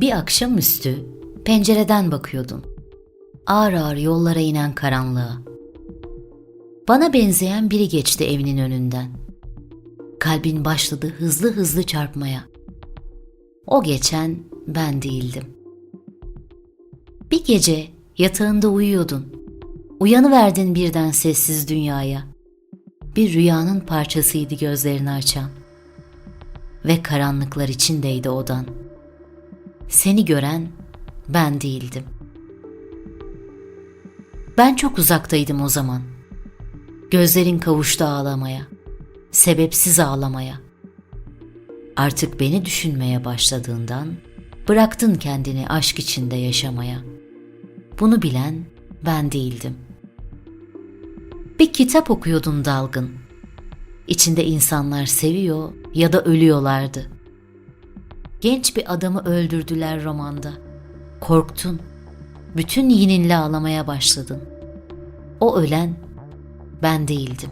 Bir akşamüstü pencereden bakıyordun. Ağır ağır yollara inen karanlığa. Bana benzeyen biri geçti evinin önünden. Kalbin başladı hızlı hızlı çarpmaya. O geçen ben değildim. Bir gece yatağında uyuyordun. Uyanıverdin birden sessiz dünyaya. Bir rüyanın parçasıydı gözlerini açan. Ve karanlıklar içindeydi odan. Seni gören ben değildim. Ben çok uzaktaydım o zaman. Gözlerin kavuştu ağlamaya. Sebepsiz ağlamaya. Artık beni düşünmeye başladığından bıraktın kendini aşk içinde yaşamaya. Bunu bilen ben değildim. Bir kitap okuyordun dalgın. İçinde insanlar seviyor ya da ölüyorlardı. Genç bir adamı öldürdüler romanda. Korktun. Bütün yininle ağlamaya başladın. O ölen ben değildim.